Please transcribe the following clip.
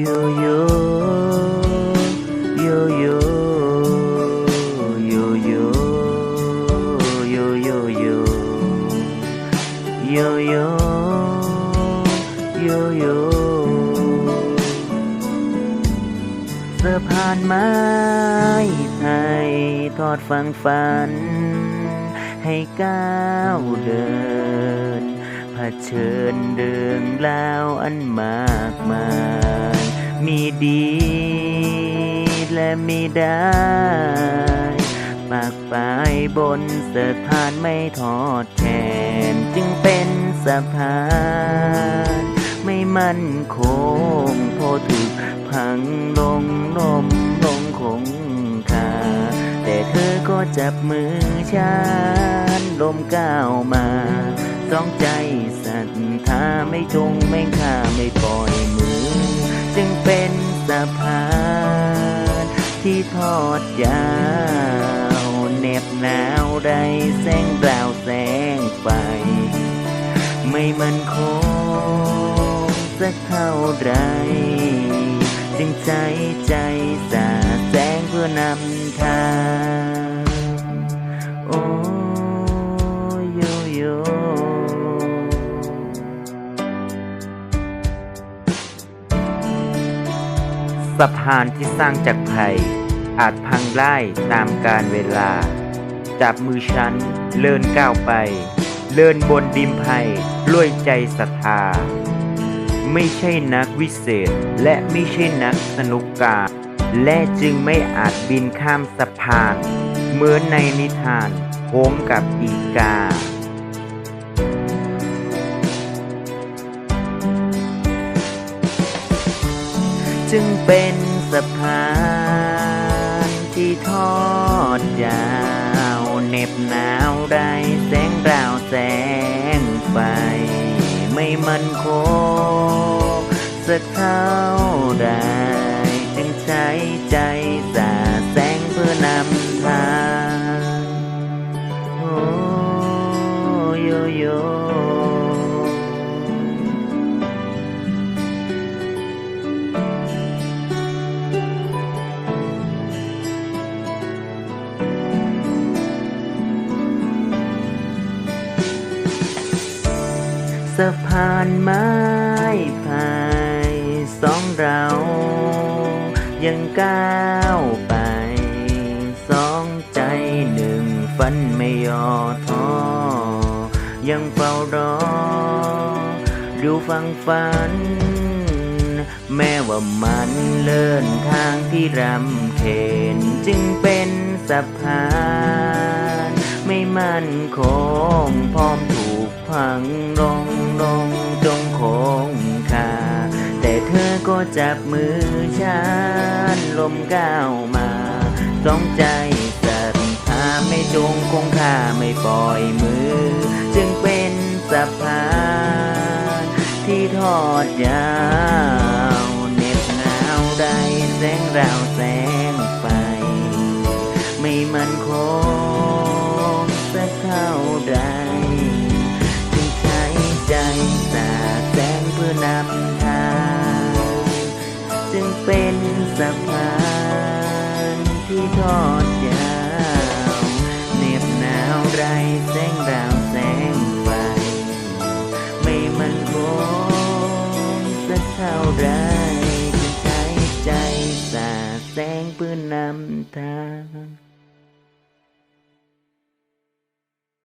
โยโยโยโยโยโยโยโยโยโยโยโยโยสะพานไม้ไทยทอดฟังฝัน ให้ก้าวเดินเผชิญเดินแล้วอันมากมาย มีดีและมีได้ปากปลายบนสถานไม่ทอดแทน จึงเป็นสะพานไม่มั่นคงพอถึกพังลงลมลงคงคาแต่เธอก็จับมือฉันลมก้าวมาสองใจศรัทธาไม่จงไม่ข้าไม่ปล่อยมือ เป็นสะพานที่ทอดยาวเหน็บหนาวได้แสงดาวแสงไฟ ไม่มันคงสักเท่าไรจึงใจใจสาแสงเพื่อนำทาง สะพานที่สร้างจากไผ่อาจพังได้ตามกาลเวลา จับมือฉันเลินก้าวไป เลินบนดิมไผ่ด้วยใจศรัทธา ไม่ใช่นักวิเศษและไม่ใช่นักสนุกกาและจึงไม่อาจบินข้ามสะพาน เหมือนในนิทานโหงกับอีกา จึงเป็นสะพานที่ทอดยาวเหน็บหนาวได้แสงดาวแสงไฟไม่มันคงสักเท่าใดจึงใช้ใจะพานไม้พายสองเรา ยังก้าวไป สองใจหนึ่งฝันไม่ย่อท้อ ยังเฝ้ารอ ดูฟังฝัน แม้ว่ามันเลินทางที่รำเข็นจึงเป็นสะพาน ไม่มั่นคงพร้อมถ พังลงลงจงคงคา แต่เธอก็จับมือฉันลมก้าวมาสองใจศรัทธาไม่จงคงคาไม่ปล่อยมือ จึงเป็นสะพานที่ทอดยา สะพานที่ทอดยาวเหน็บหนาวไรแสงดาว